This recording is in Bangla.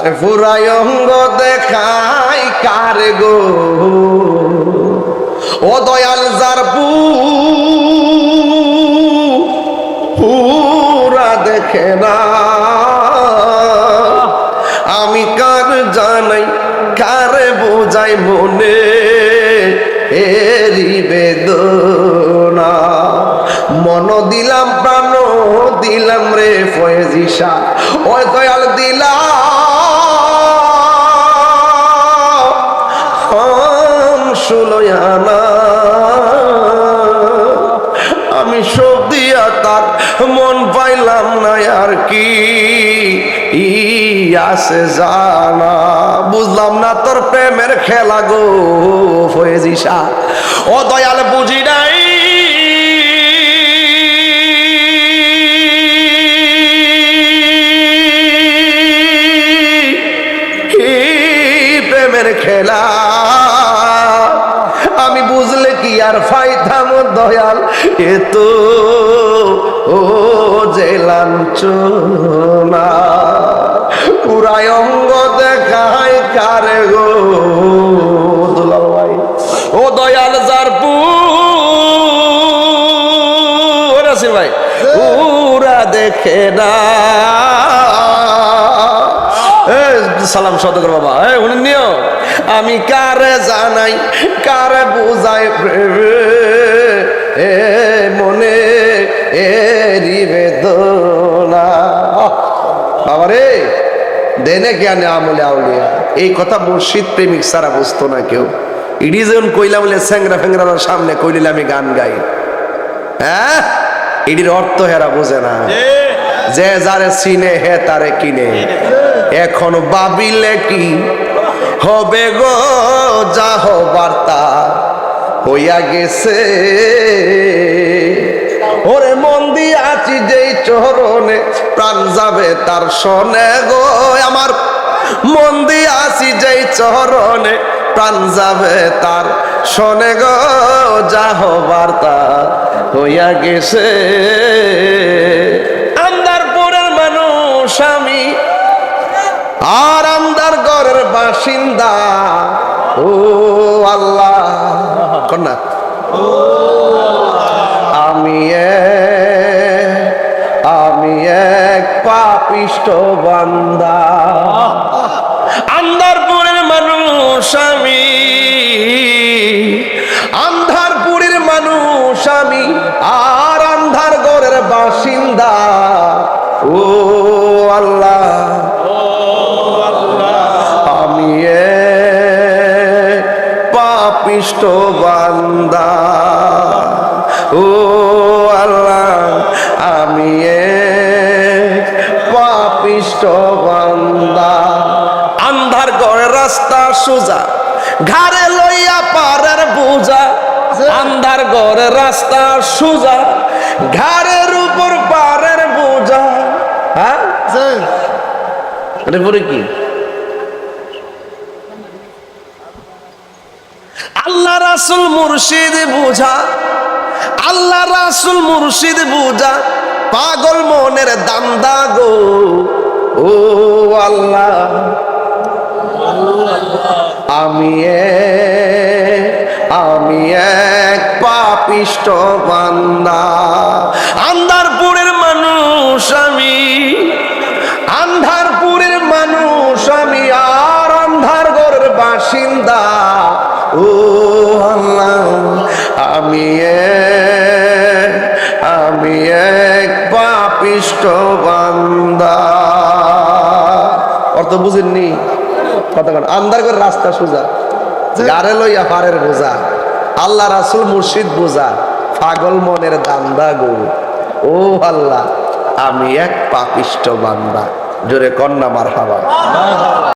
আরে পুরাই অঙ্গ দেখাই কার গো? ও দয়াল যার পু, পুরা দেখে না। আমি কার জানাই, কার বোঝাই মনে? এরি বেদনা। মন দিলাম, প্রাণ দিলাম রে ফয়েজিসা। ওই দয়াল দিলাম। আমি সব দিয়া তার মন পাইলাম না, আর কি? আছে জানা। বুঝলাম না তোর প্রেমের খেলা গো ফয়েজিসা ও দয়াল বুঝি নাই। প্রেমের খেলা আর ফাইতাম দয়াল এ তো ও যে লাঞ্ছনা। পুরাই অঙ্গ দেখায় কারে গো দুলাল ভাই। ও দয়াল যার ভাই পুরা দেখে না। সালাম সদগর বাবা। উনি নিও। আমি কারে জানাই কারে বুঝাই এ মনে এ বেদনা। বাবা রে দেনে জ্ঞানে আমলে আউলিয়া। এই কথা মুর্শিদ প্রেমিক সারা বুঝতো না কেউ। ইডি যখন কইলা বলে স্যাংরা ফ্যাংরার সামনে কইলে আমি গান গাই। হ্যাঁ? এটির অর্থ হেরা বোঝে না। যে যারে চিনে হে তারে কিনে। এখন বাবিলে কি হবে গো? যা হবার তা হইয়া গেছে। ওরে মন দিয়ে আছি যেই চরণে প্রাণ যাবে তার সনে গো। আমার মন দিয়ে আছি যেই চরণে প্রাণ যাবে তার শোনে গো। যা হবার তা হইয়া গেছে। আর আমদার বাসিন্দা। ও আল্লাহ। কন্যা। আমি আমি এক পাপিষ্ট বান্দা। আন্ধারপুরের মানুষ আমি। আন্ধারপুরের মানুষ আমি। আর আন্ধার ঘরের বাসিন্দা। ও আল্লাহ। পাপিষ্ট বান্দা। ও আল্লাহ আমি এক পাপিষ্ট বান্দা। আন্ধার ঘরে রাস্তা সোজা ঘাড়ে লইয়া পারের বোঝা। আন্ধার ঘরে রাস্তা সোজা ঘাড়ের উপর পারের বোঝা। হ্যাঁ? এটা পরে কি? আল্লাহ রাসুল মুর্শিদ বুঝা, আল্লাহ রাসুল মুর্শিদ বুঝা, পাগল মনের দান্দা গো ও আল্লাহ। আমি আমি এক পাপিষ্ট বান্দা। আন্দারপুরের মানুষ অর্থ বুঝেননি। কতক্ষণ আন্দার করে রাস্তা সোজা। গাড়ে লইয়া পারের বোঝা। আল্লাহ রাসুল মুর্শিদ বোঝা। পাগল মনের দান্দা গো ও আল্লাহ আমি এক পাপিষ্ট বান্দা। জোরে কন্যা মার হাবা